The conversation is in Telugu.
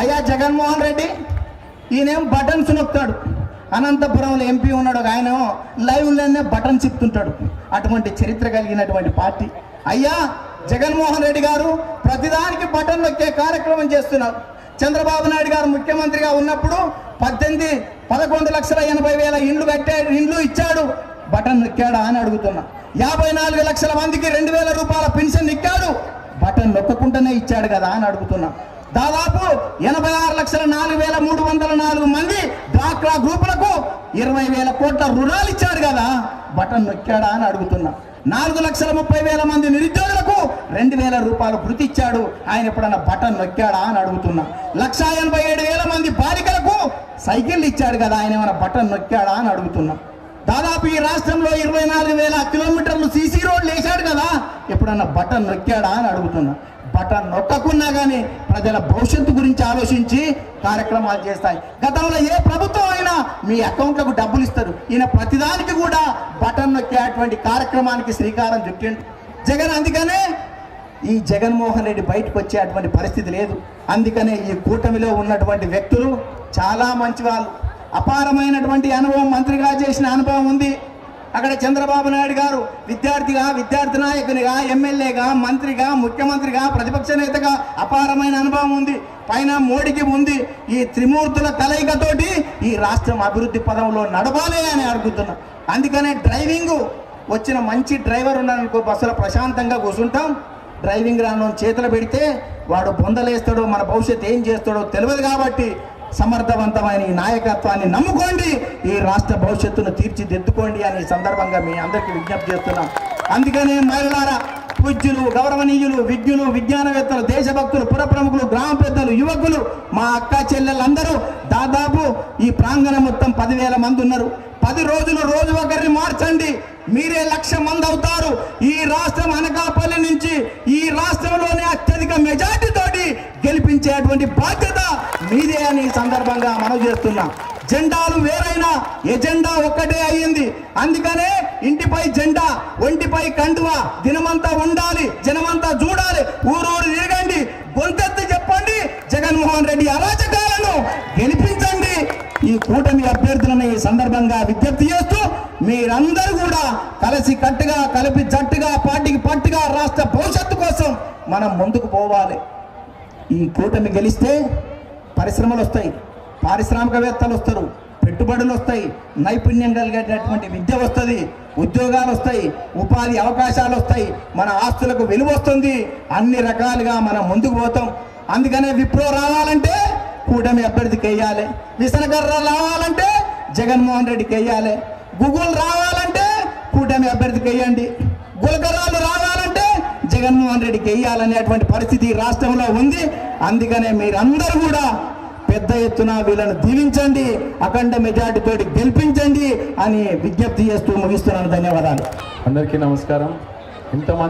అయ్యా జగన్మోహన్ రెడ్డి ఈయనేం బటన్స్ నొక్కుతాడు. అనంతపురంలో ఎంపీ ఉన్నాడు ఒక ఆయన లైవ్లోనే బటన్ చెప్తుంటాడు అటువంటి చరిత్ర కలిగినటువంటి పార్టీ. అయ్యా జగన్మోహన్ రెడ్డి గారు ప్రతిదానికి బటన్ నొక్కే కార్యక్రమం చేస్తున్నారు. చంద్రబాబు నాయుడు గారు ముఖ్యమంత్రిగా ఉన్నప్పుడు పద్దెనిమిది పదకొండు లక్షల ఎనభై వేల ఇండ్లు కట్టాడు ఇండ్లు ఇచ్చాడు. బటన్ నొక్కాడా అని అడుగుతున్నా. యాభై నాలుగు లక్షల మందికి రెండు వేల రూపాయల పెన్షన్ ఇక్కా నొక్కకుండానే ఇచ్చాడు కదా అని అడుగుతున్నా. దాదాపు ఎనభై ఆరు లక్షల నాలుగు వేల మూడు వందల నాలుగు మంది డ్వాక్రా గ్రూపులకు ఇరవై వేల కోట్ల రుణాలు ఇచ్చాడు కదా బటన్ నొక్కాడా అని అడుగుతున్నా. నాలుగు లక్షల ముప్పై వేల మంది నిరుద్యోగులకు రెండు వేల రూపాయలు వృత్తి ఇచ్చాడు. ఆయన ఎప్పుడన్నా బటన్ నొక్కాడా అని అడుగుతున్నా. లక్ష ఎనభై ఏడు వేల మంది బాలికలకు సైకిళ్ళు ఇచ్చాడు కదా ఆయన ఏమైనా బటన్ నొక్కాడా అని అడుగుతున్నా. దాదాపు ఈ రాష్ట్రంలో ఇరవై నాలుగు వేల కిలోమీటర్లు సీసీ రోడ్లు వేశాడు కదా ఎప్పుడన్నా బటన్ నొక్కాడా అని అడుగుతున్నా. బటన్ నొక్కకున్నా కానీ ప్రజల భవిష్యత్తు గురించి ఆలోచించి కార్యక్రమాలు చేస్తాయి. గతంలో ఏ ప్రభుత్వం అయినా మీ అకౌంట్లకు డబ్బులు ఇస్తారు. ఈయన ప్రతిదానికి కూడా బటన్ నొక్కేటువంటి కార్యక్రమానికి శ్రీకారం చుట్టిండు. జగన్ అందుకనే ఈ జగన్మోహన్ రెడ్డి బయటకు వచ్చేటువంటి పరిస్థితి లేదు. అందుకనే ఈ కూటమిలో ఉన్నటువంటి వ్యక్తులు చాలా మంచి వాళ్ళు అపారమైనటువంటి అనుభవం మంత్రిగా చేసిన అనుభవం ఉంది. అక్కడ చంద్రబాబు నాయుడు గారు విద్యార్థిగా విద్యార్థి నాయకునిగా ఎమ్మెల్యేగా మంత్రిగా ముఖ్యమంత్రిగా ప్రతిపక్ష నేతగా అపారమైన అనుభవం ఉంది. పైన మోడీకి ఉంది ఈ త్రిమూర్తుల కలయికతోటి ఈ రాష్ట్రం అభివృద్ధి పదంలో నడవాలి అని అడుగుతున్నా. అందుకనే డ్రైవింగ్ వచ్చిన మంచి డ్రైవర్ ఉన్నాడనుకో బస్సులో ప్రశాంతంగా కూర్చుంటాం. డ్రైవింగ్ రాను చేతులు పెడితే వాడు బొందలేస్తాడో మన భవిష్యత్తు ఏం చేస్తాడో తెలియదు కాబట్టి సమర్థవంతమైన ఈ నాయకత్వాన్ని నమ్ముకోండి. ఈ రాష్ట్ర భవిష్యత్తును తీర్చిదిద్దుకోండి అని సందర్భంగా మీ అందరికీ విజ్ఞప్తి చేస్తున్నాం. అందుకనే మహిళారా పూజ్యులు గౌరవనీయులు విజ్ఞులు విజ్ఞానవేత్తలు దేశభక్తులు పుర ప్రముఖులు గ్రామ పెద్దలు యువకులు మా అక్క చెల్లెలందరూ దాదాపు ఈ ప్రాంగణం మొత్తం పదివేల మంది ఉన్నారు. పది రోజులు రోజు ఒకరిని మార్చండి. మీరే లక్ష మంది అవుతారు. ఈ రాష్ట్రం అనకాపల్లి నుంచి ఈ రాష్ట్రంలోనే అత్యధిక మెజార్టీతోటి గెలిపించేటువంటి బాధ్యత మీదే అని సందర్భంగా మనం చేస్తున్నాం. జెండాలు వేరైనా ఎజెండా ఒక్కటే అయ్యింది. అందుకనే ఇంటిపై జెండా ఒంటిపై కండువా దినమంతా ఉండాలి జనమంతా చూడాలి. ఊరూరు తిరగండి గొంతెత్తి చెప్పండి జగన్మోహన్ రెడ్డి అరాచకాలను గెలిపించండి. ఈ కూటమి అభ్యర్థులను ఈ సందర్భంగా విజ్ఞప్తి చేస్తూ మీరందరూ కూడా కలిసి కట్టుగా కలిపి జట్టుగా పార్టీకి పట్టుగా రాష్ట్ర భవిష్యత్తు కోసం మనం ముందుకు పోవాలి. ఈ కూటమి గెలిస్తే పరిశ్రమలు వస్తాయి. పారిశ్రామికవేత్తలు వస్తారు పెట్టుబడులు వస్తాయి నైపుణ్యం కలిగేటటువంటి విద్య వస్తుంది. ఉద్యోగాలు వస్తాయి ఉపాధి అవకాశాలు వస్తాయి మన ఆస్తులకు విలువ వస్తుంది అన్ని రకాలుగా మనం ముందుకు పోతాం. అందుకనే విప్రో రావాలంటే కూటమి అభ్యర్థికి వేయాలి విసనకర్ర రావాలంటే జగన్మోహన్ రెడ్డికి వేయాలి గూగుల్ రావాలంటే కూటమి అభ్యర్థికి వేయండి గులకరాలు రావాలంటే జగన్మోహన్ రెడ్డికి వేయాలనేటువంటి పరిస్థితి రాష్ట్రంలో ఉంది. అందుకనే మీరందరూ కూడా పెద్ద ఎత్తున వీళ్ళని దీవించండి అఖండ మెజార్టీతో గెలిపించండి అని విజ్ఞప్తి చేస్తూ ముగిస్తున్నాను. ధన్యవాదాలు. అందరికీ నమస్కారం. ఇంతమంది